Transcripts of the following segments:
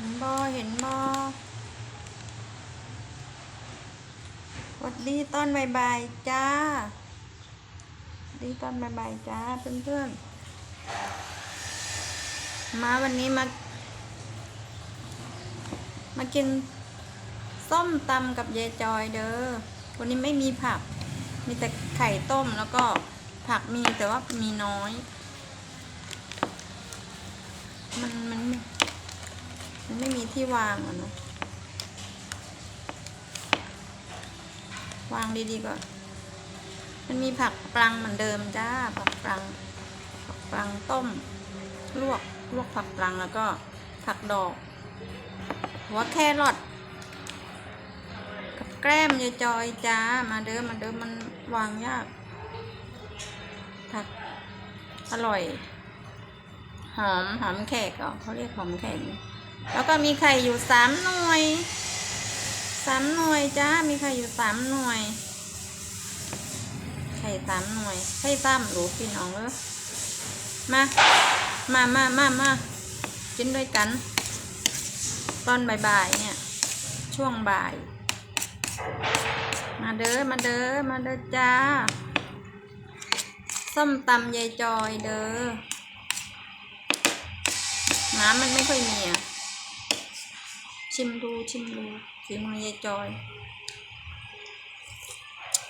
ห็นบอเห็นบอวัสดีตอนบ่ายจ้า ดีตอนบ่ายจ้าเพื่อนๆ มาวันนี้มา มากินส้มตำกับเยายจอยเด้อ วันนี้ไม่มีผัก มีแต่ไข่ต้มแล้วก็ผักมีแต่ว่ามีน้อย มันมันไมันไม่มีที่วางอะเนอะวางดีๆก่อนมันมีผักปลังเหมือนเดิมจ้าผักปลังผักปลังต้ม ลวกลวกผักปลังแล้วก็ผักดอก หัวแครอทกับแกล้มยายจอยจ้ามาเด้อมาเด้อมันวางยากผักอร่อย หอมหอมแขกเหรอเขาเรียกหอมแขก แล้วก็มีไข่อยู่สามหน่วยสามหน่วยจ้า มีไข่อยู่สามหน่วย ไข่สามหน่วย ไข่ซ้ำหรูพี่น้องเออมา มามามามากินด้วยกัน ตอนบ่ายๆเนี่ย ช่วงบ่าย มาเด้อ มาเด้อ มาเด้อจ้า ส้มตำยายจอยเด้อน้ำมันไม่ค่อยมีอะ ชิมดูชิมดูฝีมือยายจอย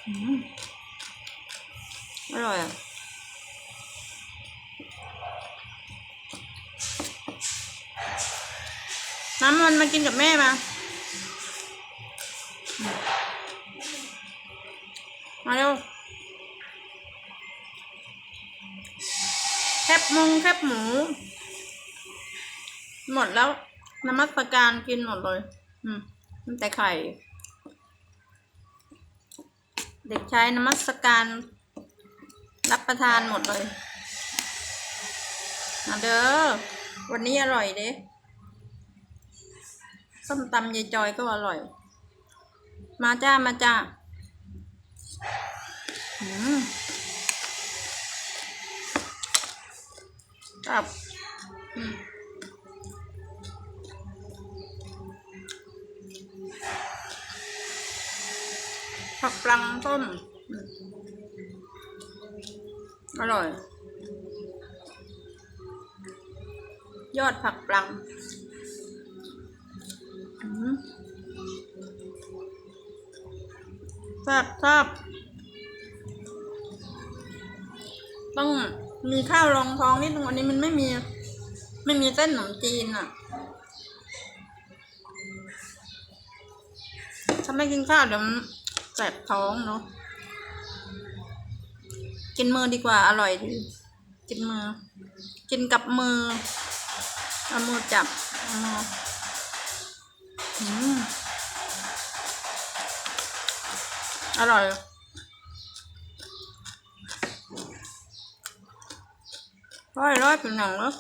อืมอร่อยอะน้ำมันมากินกับแม่มา มาเร็วแคบมุงแคบหมู หมดแล้ว นมัสการกินหมดเลย อืมแต่ไข่ เด็กชายนมัสการรับประทานหมดเลยมาเด้อ วันนี้อร่อยเด้ส้มตำยายจอยก็อร่อย มาจ้า มาจ้าอืมครับอืมผักปลัง ต้ม อร่อย ยอดผักปลังอืมแซ่บแซ่บต้องมีข้าวรองท้องนิดนึงวันนี้มันไม่มี ไม่มีเส้นขนมจีนอะถ้าไม่กินข้าวเดี๋ยว แสบท้องเนาะกินมือดีกว่าอร่อยดีกินมือ กินกับมือเอามือจับเอามืออืมอร่อยร้อยร้อยเป็นหนังแล้ว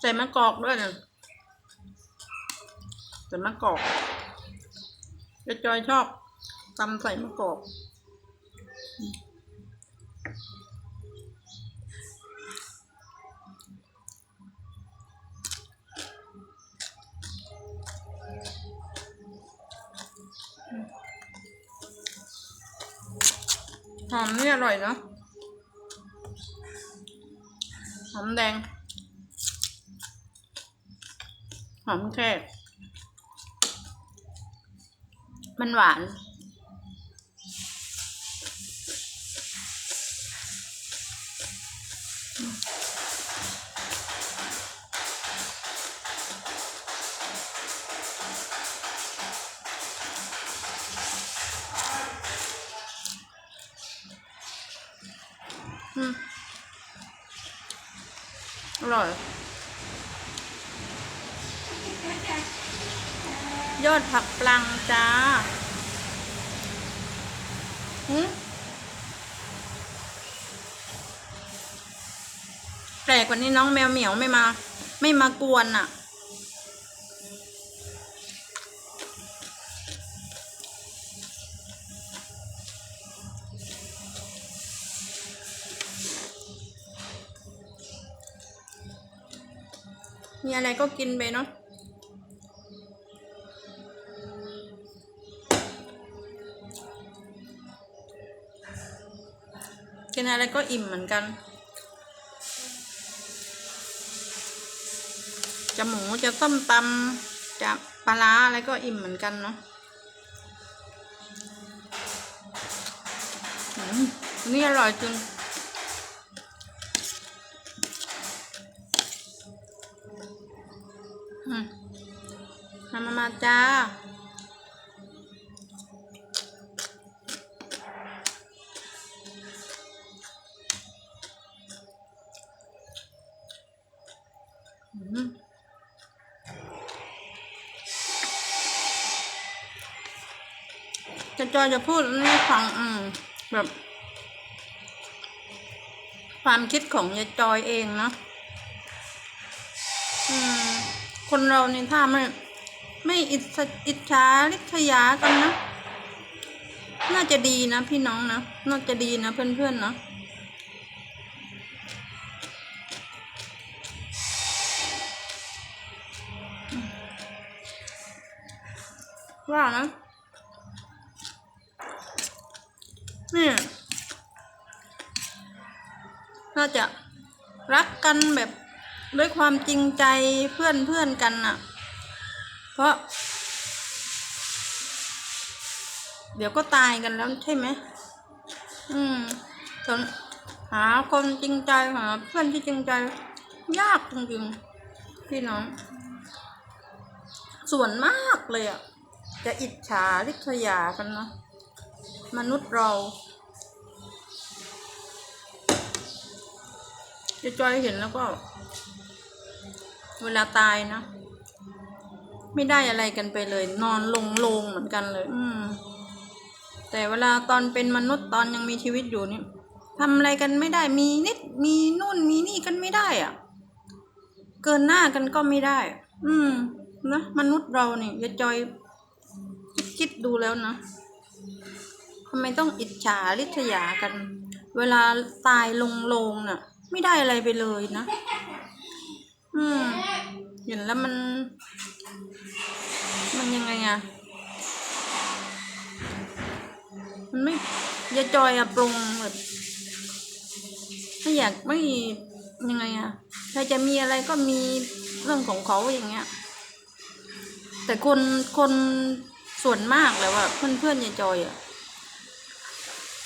ใส่มะกอกด้วยนะ ใส่มะกอกเจะจอยชอบตำใส่มะกอกหอมนี่อร่อยเนาะหอมแดง หอมแค่ มันหวาน อืมอร่อย อดผักปลังจ้าหืแปลกว่านี้น้องแมวเหมียวไม่มา ไม่มากวนอะ่ะ มีอะไรก็กินไปเนาะ อะไรก็อิ่มเหมือนกัน จะหมูจะต้มตำจะปลาร้าอะไรก็อิ่มเหมือนกันเนาะนี่อร่อยจริงอืมามามาจ้า จะจอยจะพูดให้ฟังอืมแบบ ความคิดของยายจอยเองเนาะอืม คนเราเนี่ยถ้าไม่ไม่อิจฉาอิจฉาริษยากันนะ น่าจะดีนะพี่น้องนะ น่าจะดีนะเพื่อนๆเนาะว่านะ นี่น่าจะรักกันแบบด้วยความจริงใจเพื่อนเพื่อนกันน่ะ เพราะ เดี๋ยวก็ตายกันแล้วใช่ไหมอืมจนหาคนจริงใจหาเพื่อนที่จริงใจ ยากจริงๆพี่น้อง ส่วนมากเลยอะ จะอิจฉาริษยากันเนาะ มนุษย์เราจะจอยเห็นแล้วก็ เวลาตายนะ ไม่ได้อะไรกันไปเลย นอนลงลงเหมือนกันเลย อืม แต่เวลาตอนเป็นมนุษย์ตอนยังมีชีวิตอยู่นี่ทำอะไรกันไม่ได้มีนิดมีนู่นมีนี่กันไม่ได้อะ่ะเกินหน้ากันก็ไม่ได้ อืมนะมนุษย์เราเนี่ยจะจอยคิดดูแล้วนะ ทำไมต้องอิจฉาริษยากัน เวลาตายลงลงน่ะ ไม่ได้อะไรไปเลยนะ อืม เห็นแล้วมัน มันยังไงอะมันไม่อยาจอยอะปรุงแบบไม่อยากไม่ยังไงอะใครจะมีอะไรก็มีเรื่องของเขาอย่างเงี้ย แต่คนคนส่วนมากแล้วอะเพื่อนเพื่อนๆยาจอยอะ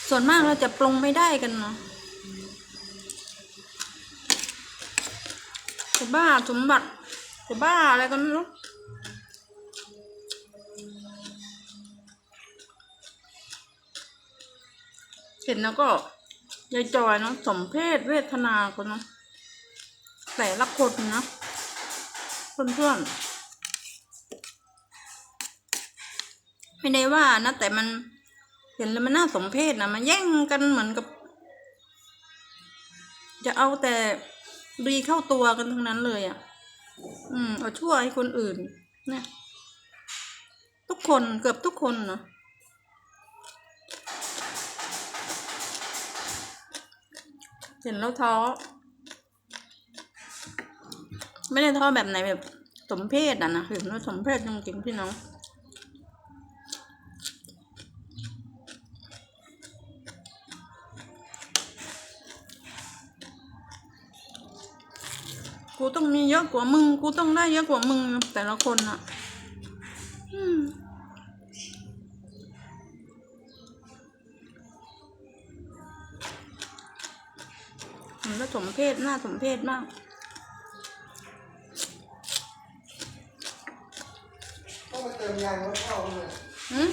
ส่วนมากเราจะปรงไม่ได้กันเนาะจะบ้าสมบัติจะบ้าอะไรกันไม่รู้เห็นแล้วก็ยายจอยเนาะสมเพศเวทนาคนเนาะแต่ละคนนะเพื่อนๆไม่ได้ว่านะแต่มัน เห็นแล้วมันน่าสมเพชนะมันแย่งกันเหมือนกับ จะเอาแต่ดีเข้าตัวกันทั้งนั้นเลยอะ่ะ อืมเอาชั่วให้คนอื่นนะทุกคนเกือบทุกคนเนาะเห็นแล้วท้อไม่ได้ท้อแบบไหนแบบสมเพศอะนะเห็นแล้วสมเพศจริงๆพี่น้อง กูต้องมีเยอะกว่ามึง กูต้องได้เยอะกว่ามึงแต่ละคนอะอืมผมก็สมเพศหน้าสมเพศมากต้องไปเติมยางรถเข้าเลยอืม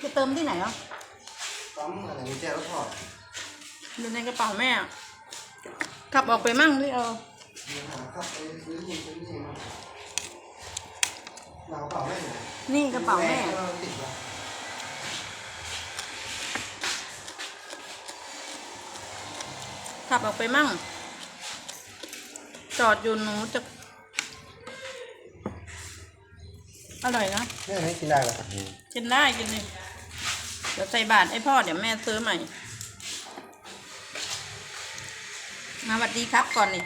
จะเติมที่ไหนอะปั๊มอะไรกุญแจรถถอดอยู่ในกระเป๋าแม่อะ ขับออกไปมั่งที่เออมีหาครับไปซื้อนี่ซื้อนี่มาหนาวเปล่าไม่เหรอนี่กระเป๋าแม่ก็ติดละขับออกไปมั่ง จอดอยู่หนูจะ อร่อยนะเนี่ยให้กินได้เหรอกินได้กินดิเดี๋ยวใส่บาทให้พ่อเดี๋ยวแม่ซื้อใหม่ มา สวัสดีครับก่อนนี่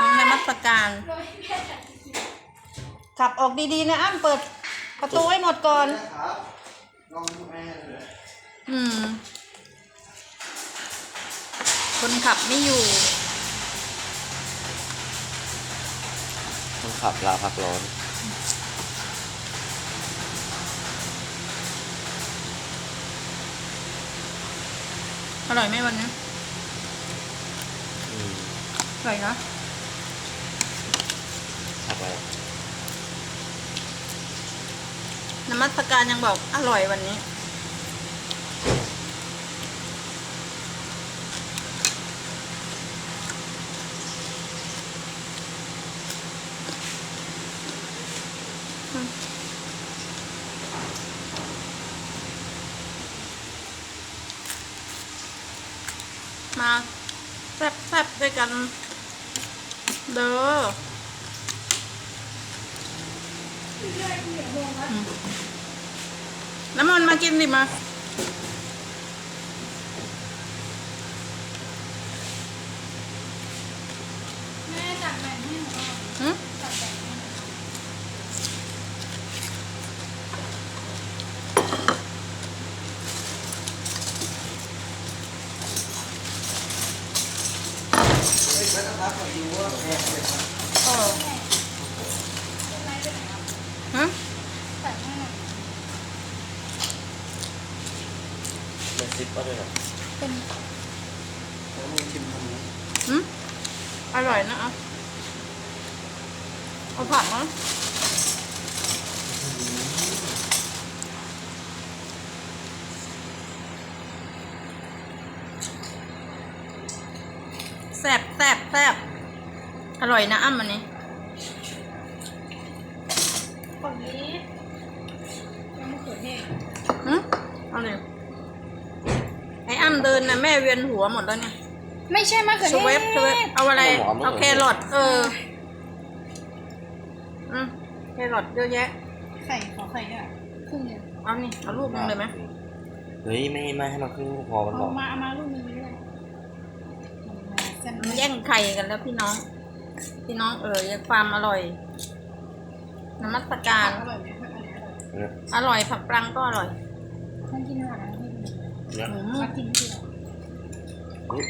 น้องนมัสการ ขับออกดีๆนะอ้ำเปิดประตูให้หมดก่อนนะครับลองดูแอร์เลยอืม คนขับไม่อยู่คนขับลาพักร้อน อร่อยไหมวันนี้อืม อร่อยเนาะขับไปนมัสการยังบอกอร่อยวันนี้ มาแซ่บแซ่บๆด้วยกัน เด้ออืมน้ำมันมากินดิมา แม่จัดแบ่งให้หนูหน่อย หืม จัดแบ่งให้หนูหน่อย เฮ้ยแล้วนะครับมาดูว่าแอร์เลยครับเออเป็นไรไปไหนอะฮะจัดให้หน่อยเป็นซิปก็ด้วยเหรอเป็นแล้วมีชิมทำนี้หืมอร่อยนะเอาเอาผักนะแซ่บแซ่บแซ่บอร่อยนะอ้ำอันนี้ ฝั่งนี้ยังมะเขือเทศ หืมเอาเลยไอ้อ้ำเดินนะแม่เวียนหัวหมดแล้วเนี่ยไม่ใช่มะเขือสเทศเวฟสเวฟเอาอะไร เอาแครอทเอออืมแครอทเยอะแยะ ไข่ขอไข่ด้วยครึ่งเดียวเอานี่เอาลูกนึงเลยไหมเฮ้ยไม่ไม่ให้มันครึ่งลูกพอมันบเอาอกมาเอามาลูกนึงด้วยเส้นมันแย่งไข่กันแล้วพี่น้อง พี่น้องเออยังความอร่อยน้ำมัสการ อร่อยไหมอันนี้อร่อย เนี่ยอร่อยผักปรังก็อร่อยท่านกินหวานนะพี่เนี่ยอืมมากินที่ไหนอุ๊ย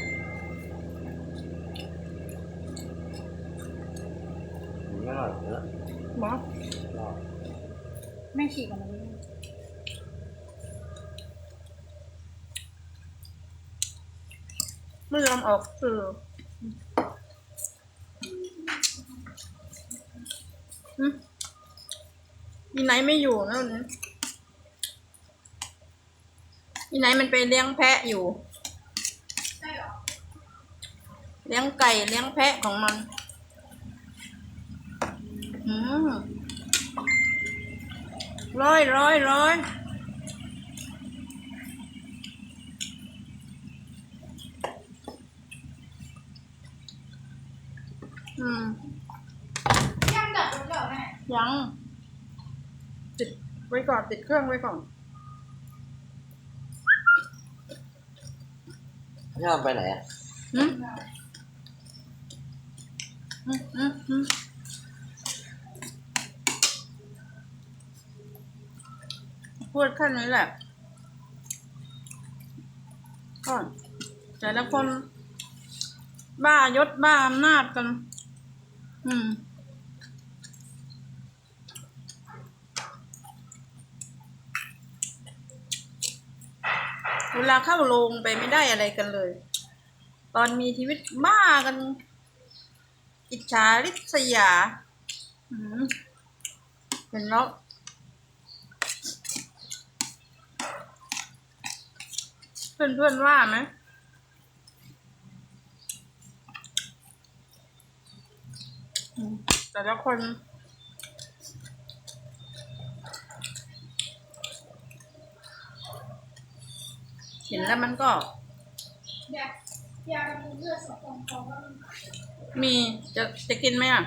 อืมอร่อยเนอะหมออร่อยแม่ขี่กันมาเลยไม่ยอมออกสื่ออืม อีไหนไม่อยู่นะวันนี้อีไหนมันไปเลี้ยงแพะอยู่ใช่เหรอเลี้ยงไก่เลี้ยงแพะของมัน อืมร้อยร้อยร้อยอืมย่างดับรถเหรอแม่ยังติด ไว้ก่อนติดเครื่องไว้ก่อนพี่ออมไปไหนอะอืมอืมอืมอืมพูดแค่นี้แหละก็แต่ละคน บ้ายศบ้าอำนาจกัน อืม เวลาเข้าโรงไปไม่ได้อะไรกันเลย ตอนมีชีวิตบ้ากัน อิจฉาริษยาเห็นแล้วเพื่อนเพื่อนๆว่าไหมแต่ละคน เห็นแล้วมันก็ยากอยากกินเลือดสองฟองก็ มีจะจะกินไหมอะ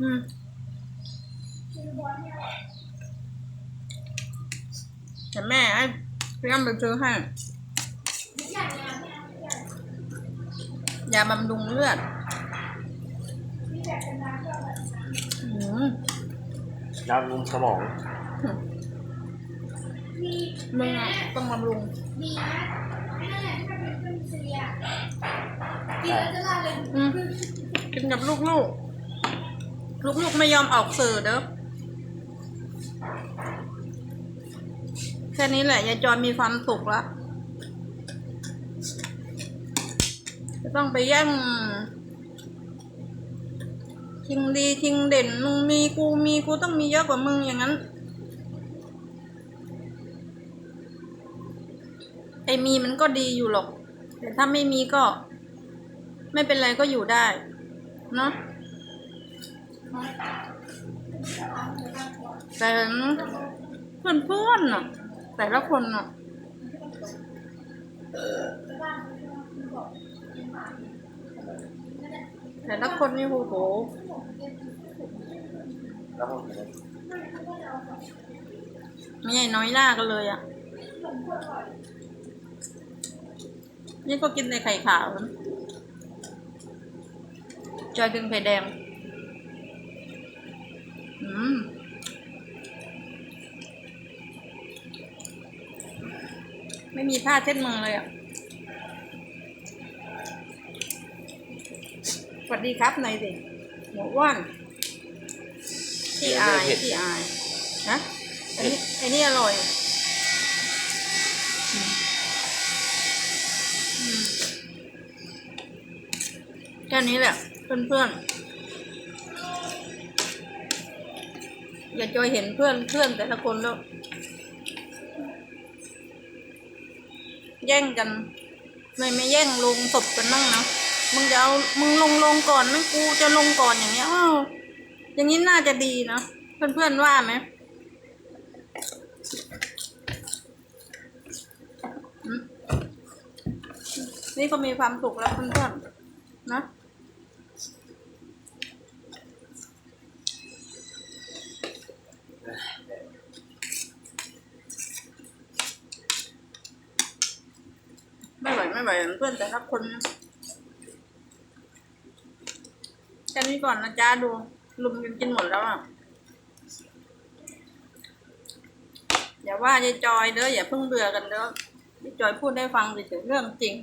อืมแต่แม่ให้พี่อ้ำไปซื้อให้ยาบำรุงเลือดนี่แบำก็แบบอืมน้ำรุมสมอง มึงอะต้องบำรุงดีนะไอ้นั่นแหละถ้าเป็นเป็นเสียกินแล้วจะลาเลยอืมกินกับลูกลูกลูกลูกไม่ยอมออกสื่อเด้อแค่นี้แหละยายจอยมีความสุขแล้วจะต้องไปแย่งชิงดีชิงเด่นมึงมีกูมีกูต้องมีเยอะกว่ามึงอย่างนั้น ไอ้ มีมันก็ดีอยู่หรอก แต่ถ้าไม่มีก็ ไม่เป็นไรก็อยู่ได้ เนาะแต่เพื่อนเพื่อนๆน่ะแต่ละคนน่ะแต่ละคนนี่โอ้โหไม่ใช่น้อยหน้ากันเลยอะ นี่ก็กินในไข่ขาวนะจอยดึงไข่แดง อืมไม่มีผ้าเช็ดมือเลยอะ สวัสดีครับหน่อยสิหมูอ้วนที่อายที่อายนะอันนี้อันนี้อร่อย นี้แหละ เพื่อนๆ อย่าจอยเห็นเพื่อนเพื่อนแต่ละคนแล้ว แย่งกัน ไม่ไม่แย่งลงศพกันนั่งนะมึงจะเอามึงลงลงก่อนไม่กูจะลงก่อนอย่างเงี้ยอ้าวอย่างนี้น่าจะดีนะเพื่อนเพื่อนๆว่าไหมนี่ก็มีความสุขแล้วเพื่อนๆนะ ไม่ไหวไม่ไหวเพื่อนแต่ละคนแค่นี้ก่อนนะจ้าดู ลุมกันกินหมดแล้วอะ อย่าว่ายายจอยเด้ออย่าเพิ่งเบื่อกันเด้อยายจอยพูดได้ฟังเฉยๆเรื่องจริง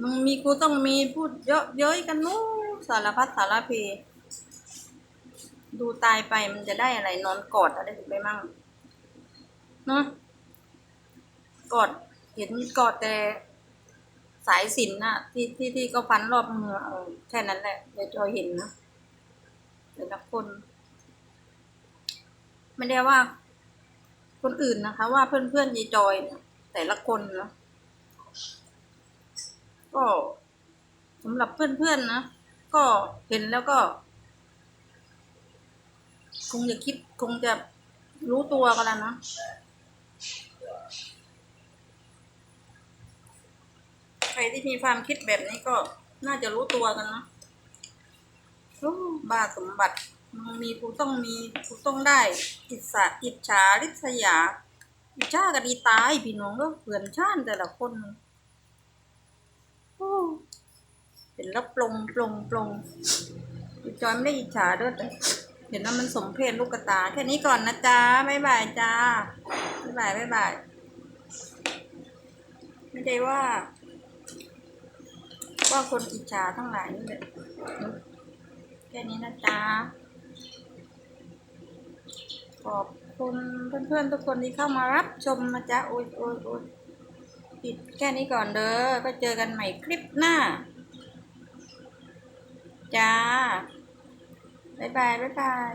มึงมีกูต้องมีพูดเยอะเย้ยกันนู้สารพัดสารพีดูตายไปมันจะได้อะไรนอนกอดอะไรถึงไปมั่งเนาะ กอดเห็นกอดแต่สายสินน่ะ ที่ที่ที่ก็ฟันรอบมือแค่นั้นแหละเดี๋ยวจอยเห็นนะแต่ละคน ไม่ได้ว่า คนอื่นนะคะ ว่าเพื่อนเพื่อนยายจอยเนี่ยแต่ละคนนะก็สำหรับเพื่อนเพื่อนๆนะก็เห็นแล้วก็ คงจะคิดคงจะรู้ตัวกันแล้วนะ ใครที่มีความคิดแบบนี้ก็น่าจะรู้ตัวกันนะโอ้บ้าสมบัติมึงมีกูต้องมีกูต้องได้อิสระอิจฉาริษยาอิจฉากันดีตายพี่น้องก็เผื่อนชาติแต่ละคนโอ้เห็นแล้วปลงปลงปลงอีจอยไม่ได้อิจฉาด้วยแต่เห็นว่ามันสมเพศลูกกระตา แค่นี้ก่อนนะจ๊ะบ๊ายบายจ้าบ๊ายบายบ๊ายบายไม่ได้ว่า ว่าคนอิจฉาทั้งหลายนี่แหละแค่นี้นะจ๊ะขอบคุณเพื่อนๆทุกคนที่เข้ามารับชมนะจ๊ะโอ้ยโอ้ยโอ้ยปิดแค่นี้ก่อนเด้อก็เจอกันใหม่คลิปหน้า จ้าบ๊ายบายบ๊ายบาย